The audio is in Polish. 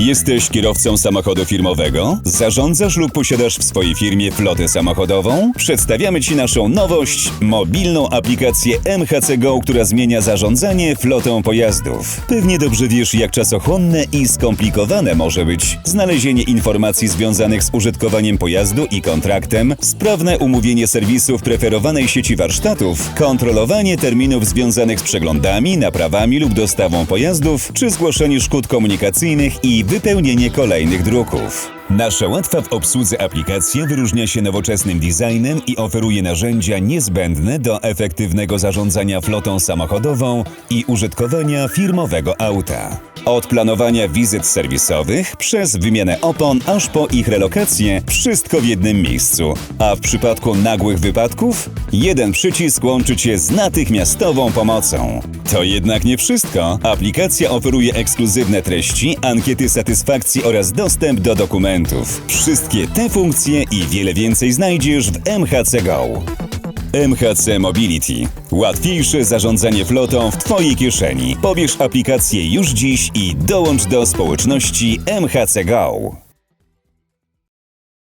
Jesteś kierowcą samochodu firmowego? Zarządzasz lub posiadasz w swojej firmie flotę samochodową? Przedstawiamy Ci naszą nowość mobilną aplikację MHC Go, która zmienia zarządzanie flotą pojazdów. Pewnie dobrze wiesz, jak czasochłonne i skomplikowane może być znalezienie informacji związanych z użytkowaniem pojazdu i kontraktem, sprawne umówienie serwisu w preferowanej sieci warsztatów, kontrolowanie terminów związanych z przeglądami, naprawami lub dostawą pojazdów, czy zgłoszenie szkód komunikacyjnych i wypełnienie kolejnych druków. Nasza łatwa w obsłudze aplikacja wyróżnia się nowoczesnym designem i oferuje narzędzia niezbędne do efektywnego zarządzania flotą samochodową i użytkowania firmowego auta. Od planowania wizyt serwisowych przez wymianę opon aż po ich relokację, wszystko w jednym miejscu. A w przypadku nagłych wypadków, jeden przycisk łączy Cię z natychmiastową pomocą. To jednak nie wszystko. Aplikacja oferuje ekskluzywne treści, ankiety satysfakcji oraz dostęp do dokumentów. Wszystkie te funkcje i wiele więcej znajdziesz w MHC Go. MHC Mobility. Łatwiejsze zarządzanie flotą w Twojej kieszeni. Pobierz aplikację już dziś i dołącz do społeczności MHC Go.